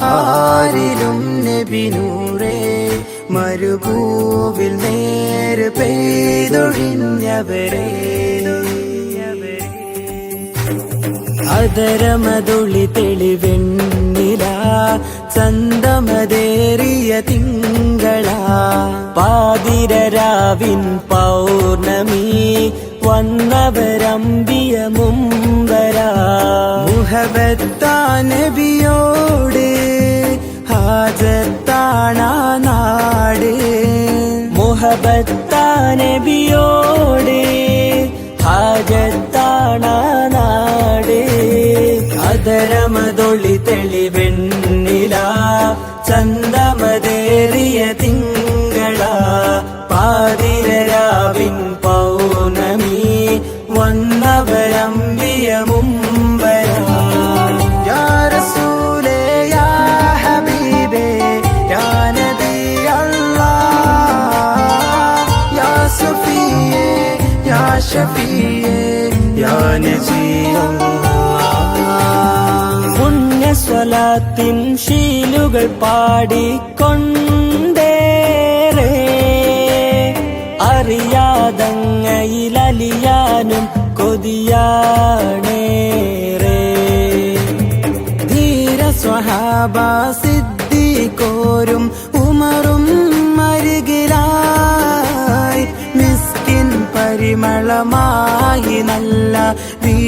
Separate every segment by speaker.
Speaker 1: ആരിലും നബിനൂറേ മരുഭൂവിൽ നേര് പെയ്തൊഴിഞ്ഞവരെ. അതരമതൊളി തെളിവെണ്ണില ചന്തമതേറിയ തിങ്കള. പാതിരരാവിൻ പൗർണമി വന്നവരമ്പിയ മുമ്പര. മുഹബത്താനബിയോട് ഹാജത്താണാ നാട്. മുഹബത്താനബിയോട് ഹാജത്താണാ നാട്. അതരമതൊളി തെളിവെണ്ണില ചന്ദമതേറിയ തിങ്കള പുണ്യസ്വലാത്തിൻ ശീലുകൾ പാടിക്കൊണ്ടേറെ. അറിയാതങ്ങയിലലിയാനും കൊതിയാണേറെ. ധീര സ്വഹാബ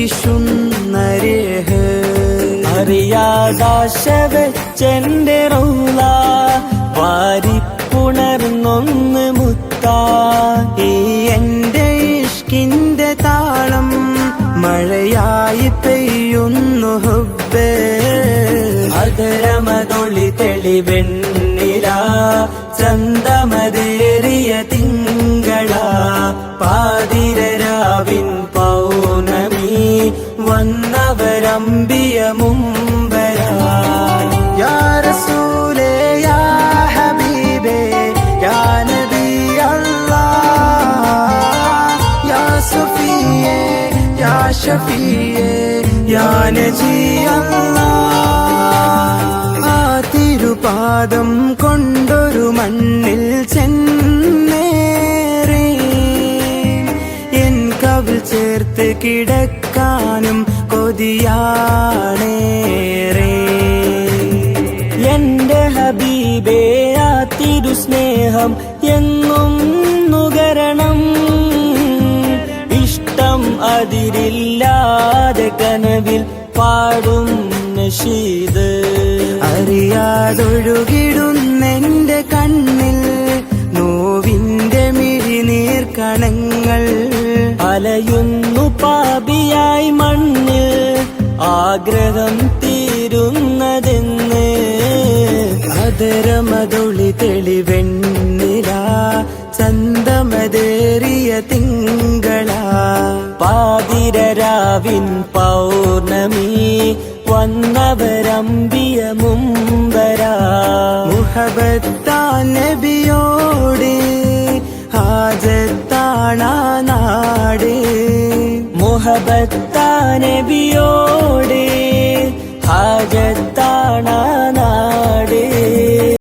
Speaker 1: വീശുന്ന രേഹ് അറിയാദാശ വെച്ചെന്റെ റൗല വാരിപ്പുണർന്നൊന്ന് മുത്താ. ഈ എന്റെ ഇഷ്കിന്റെ താളം മഴയായി പെയ്യുന്നു ഹുബേ അതരമതൊളി തെളിവെണ്ണില. ചന്തമതേറിയ തിങ്കള. പാതിരരാവിൻ വന്നവരമ്പിയ മുമ്പര യാ ഹബീബേ യാ നബി യാ സഫിയേ യാ ഷഫിയേ യാ നജി അല്ലാഹ് കിടക്കാനും കൊതിയാണേറെ. എന്റെ ഹബീബേ ആ തിരുസ്നേഹം എങ്ങും നുകരണം. ഇഷ്ടം അതിരില്ലാതെ കനവിൽ പാടും നഷീദ് അറിയാതൊഴുകിടുന്നെന്റെ കണ്ണിൽ ആഗ്രഹം തീരുന്നതെന്ന് അതരമതൊളി തെളിവെണ്ണില ചന്തമതേറിയ തിങ്കള. പാതിരരാവിൻ പൗർണമി വന്നവരമ്പിയ മുമ്പര. മുഹബത്താ നബിയോട് ഹാജത്താണ നാട്. മഹബത്താനബിയോടെ ഹാജത്താണ